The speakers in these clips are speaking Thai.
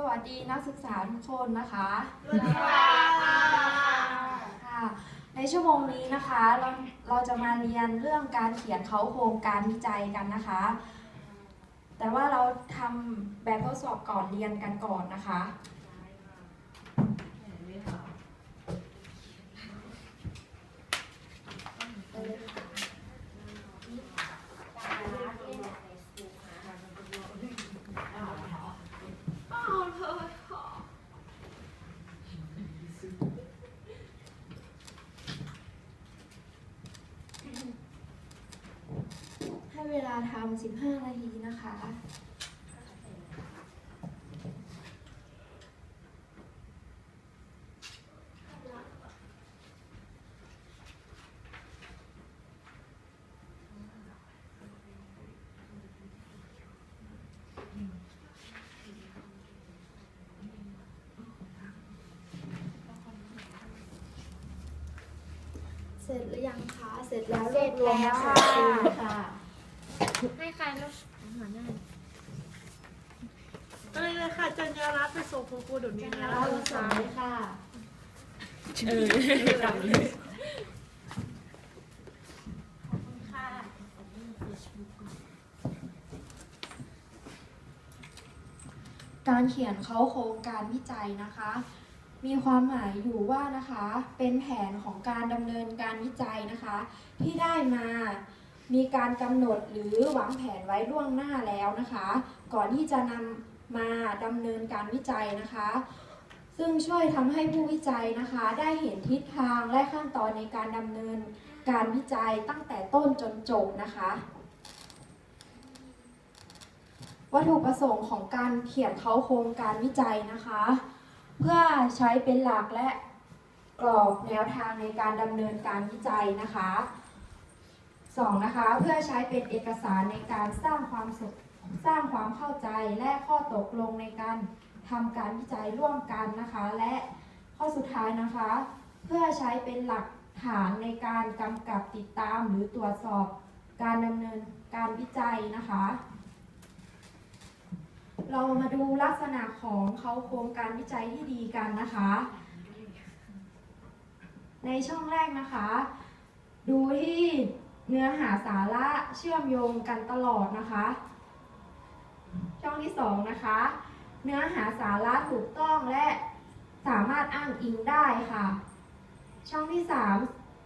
สวัสดีนักศึกษาทุกคนนะคะสวัสดีค่ะค่ะ ในชั่วโมงนี้นะคะเราเราจะมาเรียนเรื่องการเขียนเขาโครงการวิจัยกันนะคะ แต่ว่าเราทำแบบทดสอบก่อนเรียนกันก่อนนะคะ ทำ15 นาทีนะคะเสร็จหรือยังคะ เสร็จแล้วรวบรวมมาส่งครูค่ะ ให้ใครลูกหัวหน้อะไรเลยค่ะจัญญารัตน์ไปส่งคุณครูเดี๋ยวนี้นะเราส่งเลยค่ะเออจังเลยการเขียนเขาโครงการวิจัยนะคะ มีความหมายอยู่ว่านะคะเป็นแผนของการดำเนินการวิจัยนะคะ ที่ได้มา มีการกำหนดหรือวางแผนไว้ล่วงหน้าแล้วนะคะ ก่อนที่จะนำมาดำเนินการวิจัยนะคะ ซึ่งช่วยทำให้ผู้วิจัยนะคะ ได้เห็นทิศทางและขั้นตอนในการดำเนินการวิจัยตั้งแต่ต้นจนจบนะคะ วัตถุประสงค์ของการเขียนเขาโครงการวิจัยนะคะ เพื่อใช้เป็นหลักและกรอบแนวทางในการดำเนินการวิจัยนะคะ สองนะคะ เพื่อใช้เป็นเอกสารในการสร้างความสสร้างความเข้าใจและข้อตกลงในการทำการวิจัยร่วมกันนะคะ และข้อสุดท้ายนะคะ เพื่อใช้เป็นหลักฐานในการกำกับติดตามหรือตรวจสอบการดำเนินการวิจัยนะคะ เรามาดูลักษณะของเขาโครงการวิจัยที่ดีกันนะคะ ในช่องแรกนะคะ ดูที่ เนื้อหาสาระเชื่อมโยงกันตลอดนะคะ ช่องที่สองนะคะ เนื้อหาสาระถูกต้องและสามารถอ้างอิงได้ค่ะ ช่องที่สาม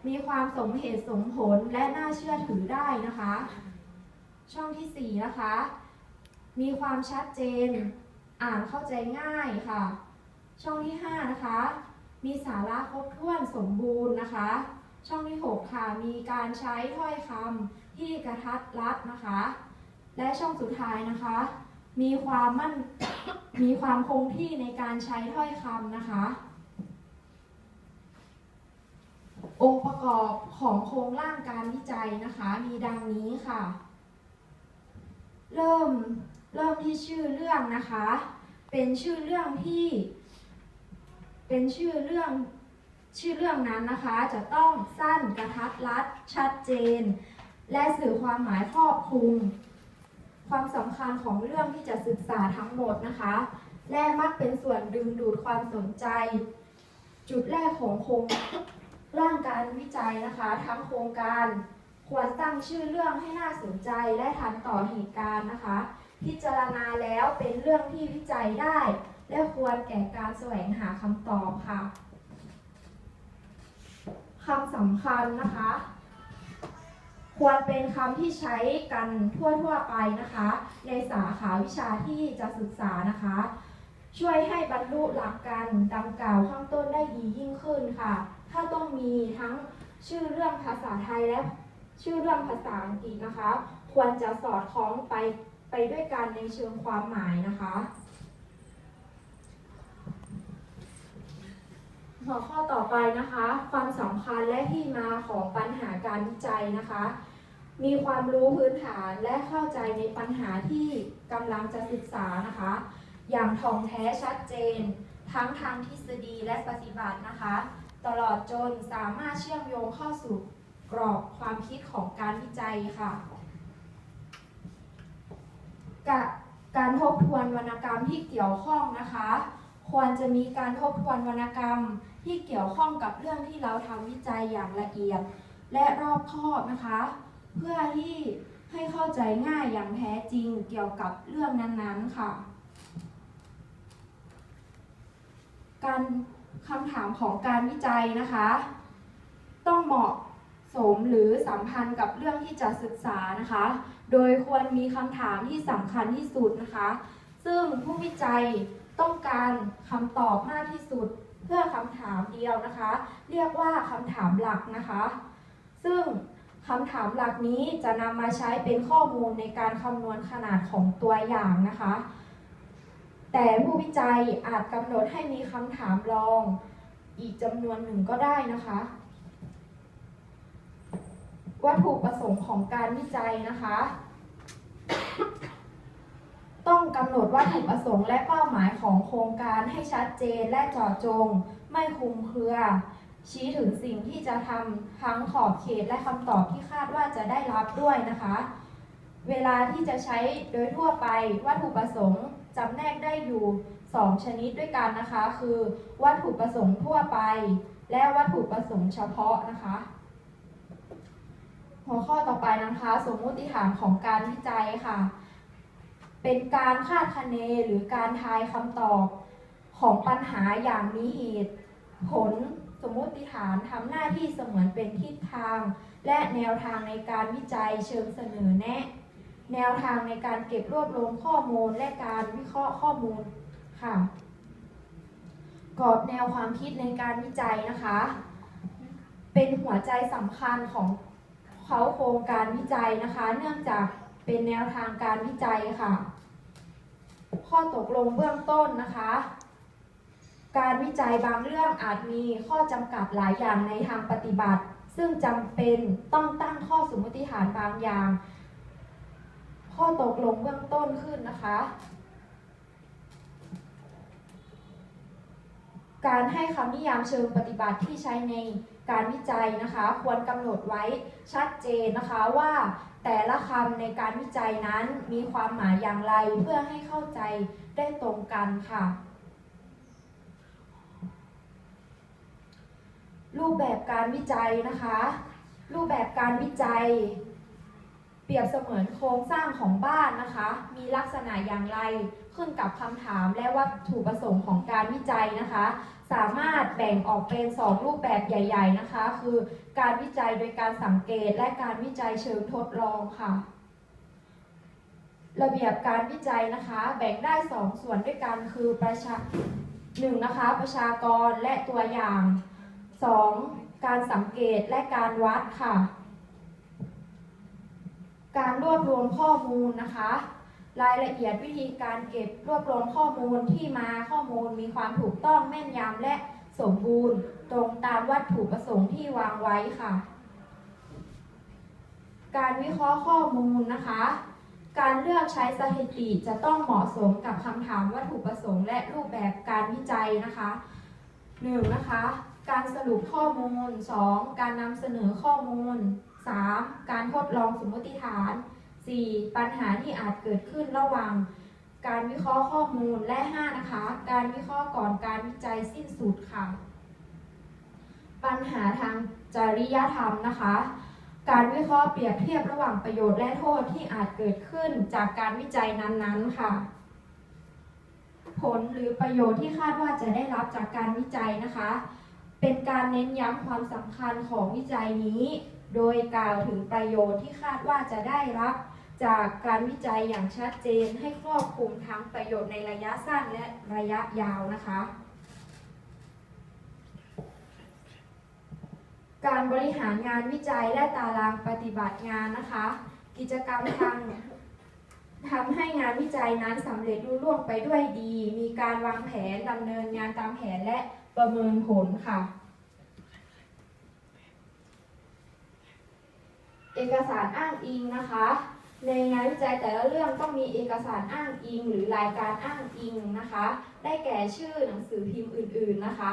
มีความสมเหตุสมผลและน่าเชื่อถือได้นะคะ ช่องที่สี่นะคะ มีความชัดเจน อ่านเข้าใจง่ายค่ะ ช่องที่5นะคะ มีสาระครบถ้วนสมบูรณ์นะคะ ช่องที่ 6 ค่ะ มีการใช้ถ้อยคำที่กระทัดรัดนะคะ และช่องสุดท้ายนะคะ มีความมั่น มีความคงที่ในการใช้ถ้อยคำนะคะ องค์ประกอบของโครงร่างการวิจัยนะคะ มีดังนี้ค่ะ เริ่มเริ่มที่ชื่อเรื่องนะคะ เป็นชื่อเรื่องที่ เป็นชื่อเรื่อง ชื่อเรื่องนั้นนะคะจะต้องสั้นกระทัดรัดชัดเจน และสื่อความหมายครอบคลุม ความสำคัญของเรื่องที่จะศึกษาทั้งหมดนะคะ และมักเป็นส่วนดึงดูดความสนใจ จุดแรกของโครงร่างการวิจัยนะคะ ทั้งโครงการควรตั้งชื่อเรื่องให้น่าสนใจและทันต่อเหตุการณ์นะคะ พิจารณาแล้วเป็นเรื่องที่วิจัยได้ และควรแก่การแสวงหาคำตอบค่ะ คำสำคัญนะคะ ควรเป็นคำที่ใช้กันทั่วๆไปนะคะ ในสาขาวิชาที่จะศึกษานะคะ ช่วยให้บรรลุหลักการดังกล่าวข้างต้นได้ดียิ่งขึ้นค่ะ ถ้าต้องมีทั้งชื่อเรื่องภาษาไทยและชื่อเรื่องภาษาอังกฤษนะคะ ควรจะสอดคล้องไปไปด้วยกันในเชิงความหมายนะคะ หัวข้อต่อไปนะคะ ความสำคัญและที่มาของปัญหาการวิจัยนะคะ มีความรู้พื้นฐานและเข้าใจในปัญหาที่กำลังจะศึกษานะคะ อย่างท่องแท้ชัดเจน ทั้งทางทฤษฎีและปฏิบัตินะคะ ตลอดจนสามารถเชื่อมโยงเข้าสู่กรอบความคิดของการวิจัยค่ะกะการทบทวนวรรณกรรมที่เกี่ยวข้องนะคะ ควรจะมีการทบทวนวรรณกรรม ที่เกี่ยวข้องกับเรื่องที่เราทำวิจัยอย่างละเอียด และรอบคอบนะคะ เพื่อที่ให้เข้าใจง่ายอย่างแท้จริงเกี่ยวกับเรื่องนั้นๆค่ะ การคำถามของการวิจัยนะคะ ต้องเหมาะสมหรือสัมพันธ์กับเรื่องที่จะศึกษานะคะ โดยควรมีคำถามที่สำคัญที่สุดนะคะ ซึ่งผู้วิจัย ต้องการคำตอบมากที่สุด เพื่อคำถามเดียวนะคะ เรียกว่าคำถามหลักนะคะ ซึ่งคำถามหลักนี้จะนำมาใช้เป็นข้อมูลในการคำนวณขนาดของตัวอย่างนะคะ แต่ผู้วิจัยอาจกำหนดให้มีคำถามรอง อีกจำนวนหนึ่งก็ได้นะคะ วัตถุประสงค์ของการวิจัยนะคะ กำหนดวัตถุประสงค์และเป้าหมายของโครงการให้ชัดเจนและเจาะจง ไม่คลุมเครือ ชี้ถึงสิ่งที่จะทำทั้งขอบเขตและคำตอบที่คาดว่าจะได้รับด้วยนะคะ เวลาที่จะใช้โดยทั่วไปวัตถุประสงค์จำแนกได้อยู่ 2 ชนิดด้วยกันนะคะ คือ วัตถุประสงค์ทั่วไป และวัตถุประสงค์เฉพาะนะคะ หัวข้อต่อไปนะคะ สมมุติฐานของการวิจัยค่ะ เป็นการคาดคะเนหรือการทายคำตอบของปัญหาอย่างมีเหตุผลสมมติฐานทำหน้าที่เสมือนเป็นทิศทาง และแนวทางในการวิจัยเชิงเสนอแนะ แนวทางในการเก็บรวบรวมข้อมูลและการวิเคราะห์ข้อมูลค่ะกรอบแนวความคิดในการวิจัยนะคะ เป็นหัวใจสำคัญของเขาโครงการวิจัยนะคะ เนื่องจาก เป็นแนวทางการวิจัยค่ะ ข้อตกลงเบื้องต้นนะคะ การวิจัยบางเรื่องอาจมีข้อจำกัดหลายอย่างในทางปฏิบัติ ซึ่งจำเป็นต้องตั้งข้อสมมติฐานบางอย่าง ข้อตกลงเบื้องต้นขึ้นนะคะ การให้คำนิยามเชิงปฏิบัติที่ใช้ในการวิจัยนะคะ ควรกำหนดไว้ชัดเจนนะคะว่า แต่ละคำในการวิจัยนั้นมีความหมายอย่างไรเพื่อให้เข้าใจได้ตรงกันค่ะ รูปแบบการวิจัยนะคะ รูปแบบการวิจัย เปรียบเสมือนโครงสร้างของบ้านนะคะ มีลักษณะอย่างไรขึ้นกับคำถามและวัตถุประสงค์ของการวิจัยนะคะ สามารถแบ่งออกเป็น 2 รูปแบบใหญ่ ๆนะคะ คือการวิจัยโดยการสังเกตและการวิจัยเชิงทดลองค่ะ ระเบียบการวิจัยนะคะ แบ่งได้ 2 ส่วนด้วยกันคือประชาหนึ่งนะคะประชากรและตัวอย่าง 2. การสังเกตและการวัดค่ะ การรวบรวมข้อมูลนะคะ รายละเอียดวิธีการเก็บรวบรวมข้อมูลที่มาข้อมูลมีความถูกต้องแม่นยำและสมบูรณ์ตรงตามวัตถุประสงค์ที่วางไว้ค่ะ การวิเคราะห์ข้อมูลนะคะ การเลือกใช้สถิติจะต้องเหมาะสมกับคำถามวัตถุประสงค์และรูปแบบการวิจัยนะคะ 1. นะคะ การสรุปข้อมูล 2. การนำเสนอข้อมูล 3. การทดลองสมมติฐาน 4. ปัญหาที่อาจเกิดขึ้นระหว่างการวิเคราะห์ข้อมูลและ 5 นะคะ การวิเคราะห์ก่อนการวิจัยสิ้นสุดค่ะ ปัญหาทางจริยธรรมนะคะ การวิเคราะห์เปรียบเทียบระหว่างประโยชน์และโทษที่อาจเกิดขึ้นจากการวิจัยนั้นๆค่ะ ผลหรือประโยชน์ที่คาดว่าจะได้รับจากการวิจัยนะคะ เป็นการเน้นย้ำความสำคัญของวิจัยนี้ โดยกล่าวถึงประโยชน์ที่คาดว่าจะได้รับ จากการวิจัยอย่างชัดเจนให้ครอบคลุมทั้งประโยชน์ในระยะสั้นและระยะยาวนะคะ การบริหารงานวิจัยและตารางปฏิบัติงานนะคะ กิจกรรมทางทำให้งานวิจัยนั้นสำเร็จรุ่ล่วงไปด้วยดี มีการวางแผนดำเนินงานตามแผนและประเมินผลค่ะ เอกสารอ้างอิงนะคะ ในงานวิจัยแต่ละเรื่องต้องมีเอกสารอ้างอิง หรือรายการอ้างอิงนะคะ ได้แก่ชื่อหนังสือพิมพ์อื่น ๆนะคะ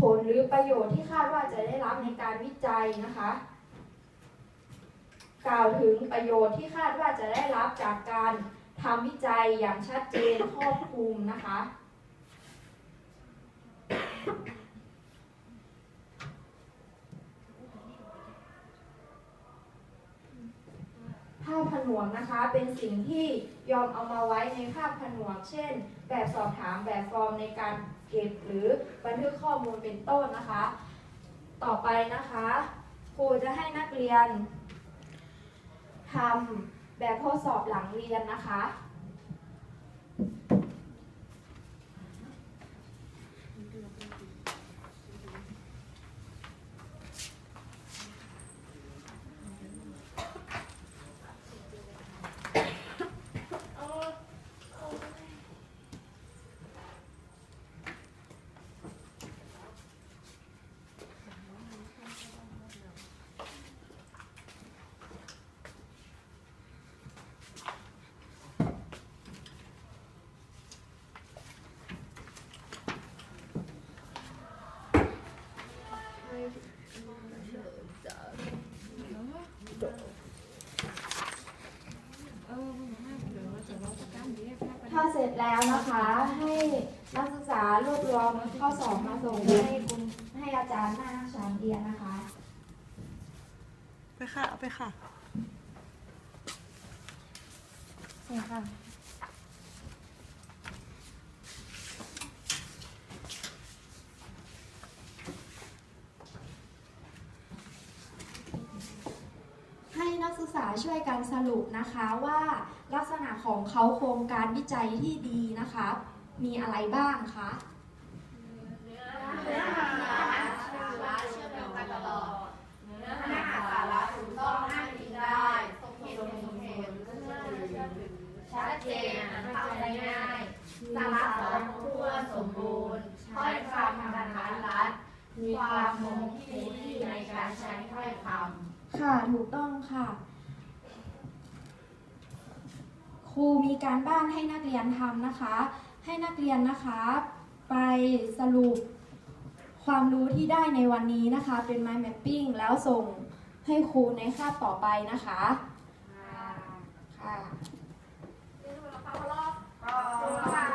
ผลหรือประโยชน์ที่คาดว่าจะได้รับในการวิจัยนะคะ กล่าวถึงประโยชน์ที่คาดว่าจะได้รับจากการทำวิจัยอย่างชัดเจนครอบคลุมนะคะ ภาพผ นวงนะคะ เป็นสิ่งที่ยอมเอามาไว้ในภาพผนวก เช่น แบบสอบถามแบบฟอร์มในการเก็บหรือบันทึกข้อมูลเป็นต้นนะคะ ต่อไปนะคะ ครูจะให้นักเรียนทำแบบทดสอบหลังเรียนนะคะ ถ้าเสร็จแล้วนะคะ ให้นักศึกษารวบรวมข้อสอบมาส่งให้คุณให้อาจารย์หน้าชั้นเรียนนะคะ ไปค่ะ เอาไปค่ะให้นักศึกษา ช่วยกันสรุปนะคะว่าลักษณะของเขาโครงการวิจัยที่ดีนะคะ มีอะไรบ้างคะเนื้อหาสาระเชื่อมโยงกันตลอดเนื้อหาสาระถูกต้องอ้างอิงได้สมเหตุสมผลชัดเจนเข้าใจง่ายสาระครบถ้วนสมบูรณ์ถ้อยคำบรรทัดรัดมีความคงที่ในการใช้ถ้อยคำค่ะ ถูกต้องค่ะ ครูมีการบ้านให้นักเรียนทำนะคะ ให้นักเรียนนะคะไปสรุปความรู้ที่ได้ในวันนี้นะคะ เป็น mind mapping แล้วส่งให้ครูในคาบต่อไปนะคะค่ะค่ะ